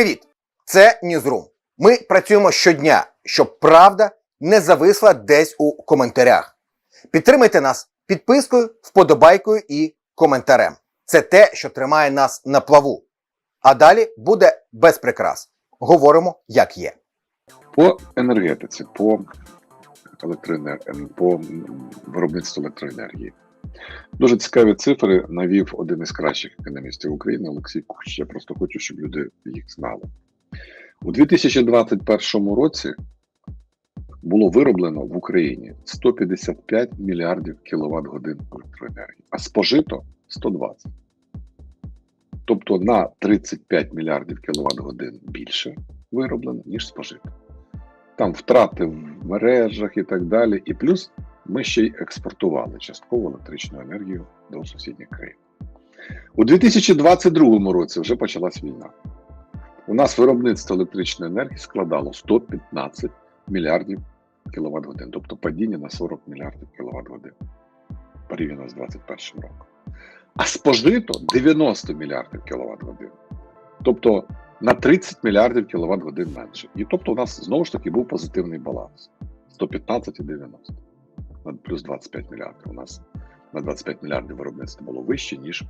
Привіт! Це Ньюзрум. Ми працюємо щодня, щоб правда не зависла десь у коментарях. Підтримайте нас підпискою, вподобайкою і коментарем. Це те, що тримає нас на плаву. А далі буде без прикрас. Говоримо, як є. По енергетиці, по електроенергії, по виробництву електроенергії. Дуже цікаві цифри навів один із кращих економістів України Олексій Кущ. Я просто хочу, щоб люди їх знали. У 2021 році було вироблено в Україні 155 мільярдів кіловат годин електроенергії, а спожито 120. Тобто на 35 мільярдів кіловат годин більше вироблено, ніж спожито. Там втрати в мережах і так далі. І плюс ми ще й експортували частково електричну енергію до сусідніх країн. У 2022 році вже почалась війна. У нас виробництво електричної енергії складало 115 мільярдів кіловат годин, тобто падіння на 40 мільярдів кіловат годин порівняно з 2021 роком. А спожито 90 мільярдів кіловат годин. Тобто на 30 мільярдів кіловат годин менше. І тобто у нас знову ж таки був позитивний баланс 115 і 90. На плюс 25 мільярдів. У нас на 25 мільярдів виробництво було вище, ніж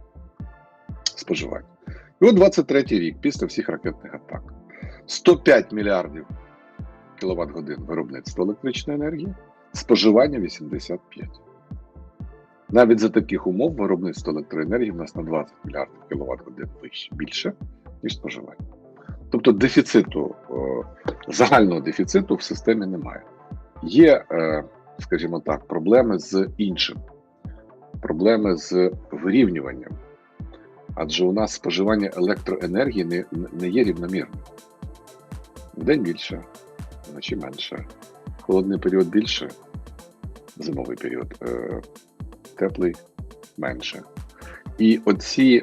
споживання. І от 23 рік, після всіх ракетних атак, 105 мільярдів кіловат годин виробництва електричної енергії, споживання 85. Навіть за таких умов виробництво електроенергії в нас на 20 мільярдів кіловат годин вище більше, ніж споживання. Тобто дефіциту, е, загального дефіциту в системі немає. Є, е, скажімо так, проблеми з іншим, проблеми з вирівнюванням. Адже у нас споживання електроенергії не, не є рівномірним. Вдень більше, вночі менше. Холодний період більше, зимовий період, е, теплий менше. І оці,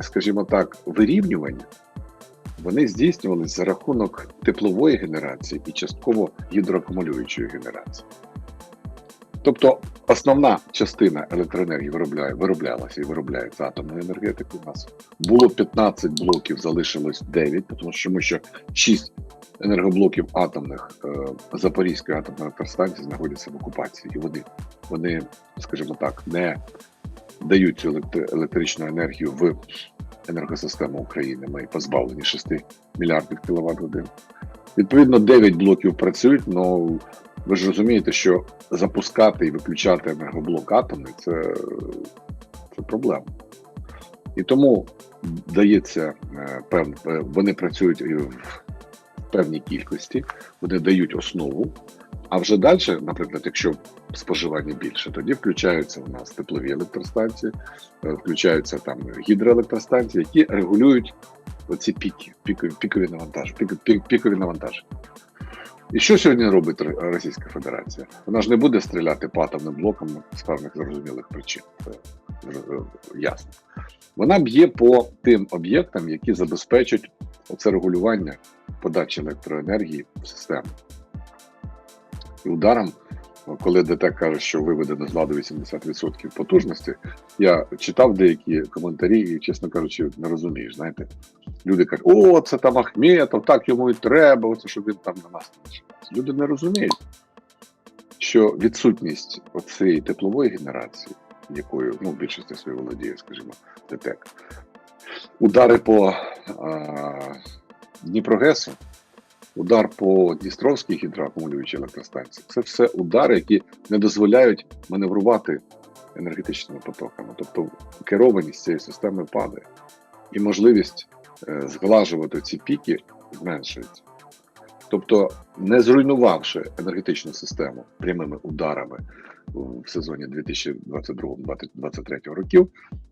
скажімо так, вирівнювання вони здійснювалися за рахунок теплової генерації і частково гідроакумулюючої генерації. Тобто основна частина електроенергії виробляє, вироблялася і виробляється атомної енергетики. У нас було 15 блоків, залишилось 9, тому що ми ще 6 енергоблоків атомних е, Запорізької атомної електростанції знаходяться в окупації, і вони, вони, скажімо так, не дають цю електричну енергію в енергосистему України. Ми позбавлені 6 мільярдів кіловат годин. Відповідно, 9 блоків працюють, але ви ж розумієте, що запускати і виключати енергоблок атомний це, це проблема. І тому дається е, пев, е, вони працюють в певній кількості, вони дають основу. А вже далі, наприклад, якщо споживання більше, тоді включаються у нас теплові електростанції, е, включаються там гідроелектростанції, які регулюють оці піки, пікові, навантаження, пік, пік, пікові навантаження. І що сьогодні робить Російська Федерація? Вона ж не буде стріляти по атомним блокам з певних зрозумілих причин. Це е, ясно. Вона б'є по тим об'єктам, які забезпечать оце регулювання подачі електроенергії в систему. І ударом, коли ДТЕК каже, що виведено з ладу 80% потужності, я читав деякі коментарі і, чесно кажучи, не розумієш. Знаєте, люди кажуть, о, це там Ахметов, так йому і треба, оце, щоб він там на нас не. Люди не розуміють, що відсутність оцієї теплової генерації, якою ну, більшості своєї володіє, скажімо, ДТЕК, удари по а, Дніпрогесу, удар по Дністровській гідроакумулюючій електростанції це все удари, які не дозволяють маневрувати енергетичними потоками. Тобто керованість цієї системи падає, і можливість е, зглажувати ці піки зменшується. Тобто, не зруйнувавши енергетичну систему прямими ударами в сезоні 2022-2023 років,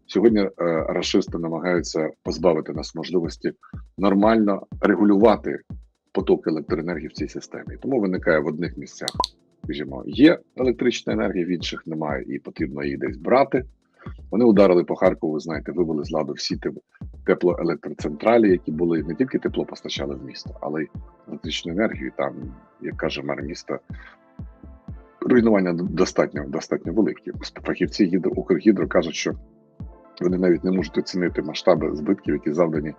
сьогодні е, рашисти намагаються позбавити нас можливості нормально регулювати поток електроенергії в цій системі. Тому виникає в одних місцях, скажімо, є електрична енергія, в інших немає, і потрібно її десь брати. Вони ударили по Харкову, ви знаєте, вивели з ладу всі теплоелектроцентралі, які були не тільки тепло постачали в місто, але й електричну енергію. Там, як каже мер міста, руйнування достатньо достатньо великі. Фахівці гідро, Укргідро кажуть, що Вони навіть не можуть оцінити масштаби збитків, які завдані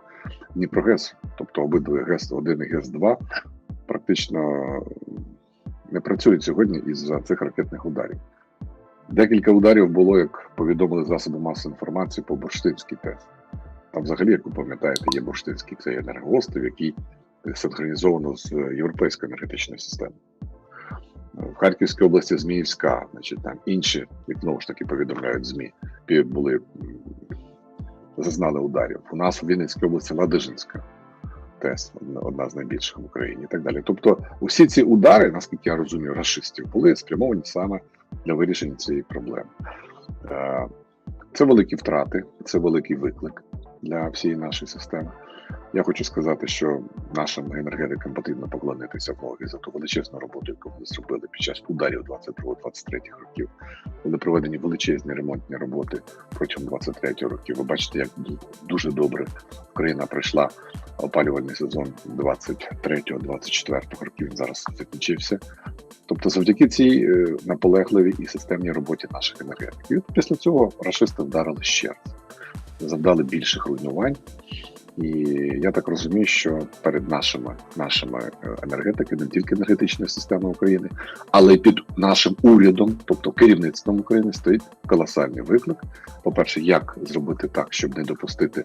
Дніпрогесу. Тобто обидві ГЕС-1 і ГЕС-2 практично не працюють сьогодні із-за цих ракетних ударів. Декілька ударів було, як повідомили засоби масової інформації по Бурштинській ТЕС. Там, взагалі, як ви пам'ятаєте, є Бурштинський цей енергоострів, який синхронізовано з європейською енергетичною системою. В Харківській області Зміївська, значить там інші, як знову ж таки повідомляють ЗМІ, були зазнали ударів. У нас у Вінницькій області Ладижинська ТЕС, одна- з найбільших в Україні, і так далі. Тобто, усі ці удари, наскільки я розумію, расистів, були спрямовані саме для вирішення цієї проблеми. Е, Це великі втрати, це великий виклик для всієї нашої системи. Я хочу сказати, що нашим енергетикам потрібно поклонитися в за ту величезну роботу, яку вони зробили під час ударів 22-23 років. Були проведені величезні ремонтні роботи протягом 23 років. Ви бачите, як дуже добре Україна пройшла опалювальний сезон 23-24 років. Він зараз закінчився. Тобто, завдяки цій е, наполегливій і системній роботі наших енергетиків. Після цього рашисти вдарили ще раз, завдали більших руйнувань. І я так розумію, що перед нашими нашими е, енергетиками, не тільки енергетичної системи України, але й під нашим урядом, тобто керівництвом України, стоїть колосальний виклик. По-перше, як зробити так, щоб не допустити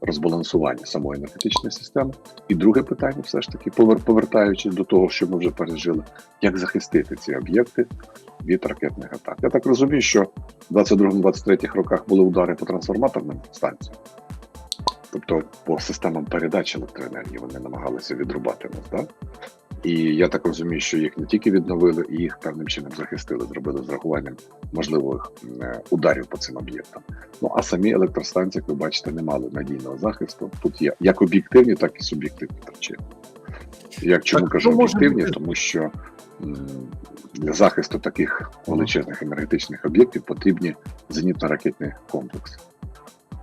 розбалансування самої енергетичної системи. І друге питання, все ж таки, повертаючись до того, що ми вже пережили, як захистити ці об'єкти від ракетних атак. Я так розумію, що в 22-23 роках були удари по трансформаторним станціям. Тобто по системам передачі електроенергії вони намагалися відрубати нас, да? І я так розумію, що їх не тільки відновили, і їх певним чином захистили, зробили з рахуванням можливих е, ударів по цим об'єктам. Ну а самі електростанції, як ви бачите, не мали надійного захисту. Тут є як об'єктивні, так і суб'єктивні причини. Як чому Так, кажу що об'єктивні? Тому що для захисту таких величезних енергетичних об'єктів потрібні зенітно-ракетні комплекси.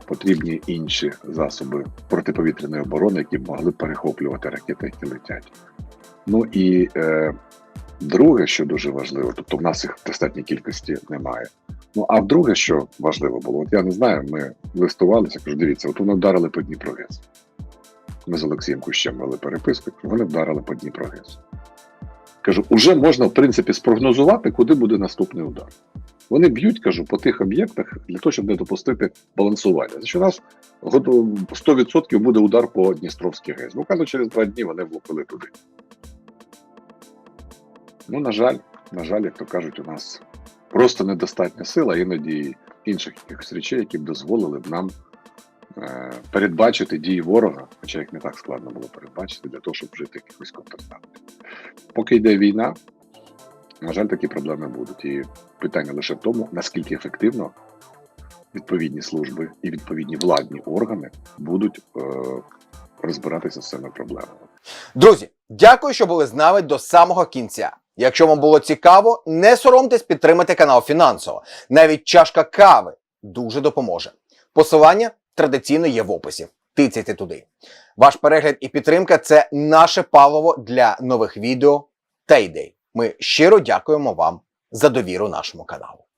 Потрібні інші засоби протиповітряної оборони, які б могли перехоплювати ракети, які летять. Ну і е, друге, що дуже важливо, тобто в нас їх в достатній кількості немає. Ну а вдруге, що важливо було, от я не знаю, ми листувалися, кажу, дивіться, от вони вдарили по Дніпрогес. Ми з Олексієм Кущем вели переписку, вони вдарили по Дніпрогес. Кажу, уже можна, в принципі, спрогнозувати, куди буде наступний удар. Вони б'ють, кажу, по тих об'єктах для того, щоб не допустити балансування. Значить, у нас 100% буде удар по Дністровській ГЕС. Буквально через два дні вони влупили туди. Ну, на жаль, на жаль, як то кажуть, у нас просто недостатня сила, іноді інших якихось речей, які б дозволили б нам е, передбачити дії ворога, хоча їх не так складно було передбачити для того, щоб вжити якихось контрстатів. Поки йде війна, на жаль, такі проблеми будуть. І питання лише в тому, наскільки ефективно відповідні служби і відповідні владні органи будуть е, розбиратися з цими проблемами. Друзі, дякую, що були з нами до самого кінця. Якщо вам було цікаво, не соромтесь підтримати канал фінансово. Навіть чашка кави дуже допоможе. Посилання традиційно є в описі. Тицяйте туди. Ваш перегляд і підтримка це наше паливо для нових відео та ідей. Ми щиро дякуємо вам за довіру нашому каналу.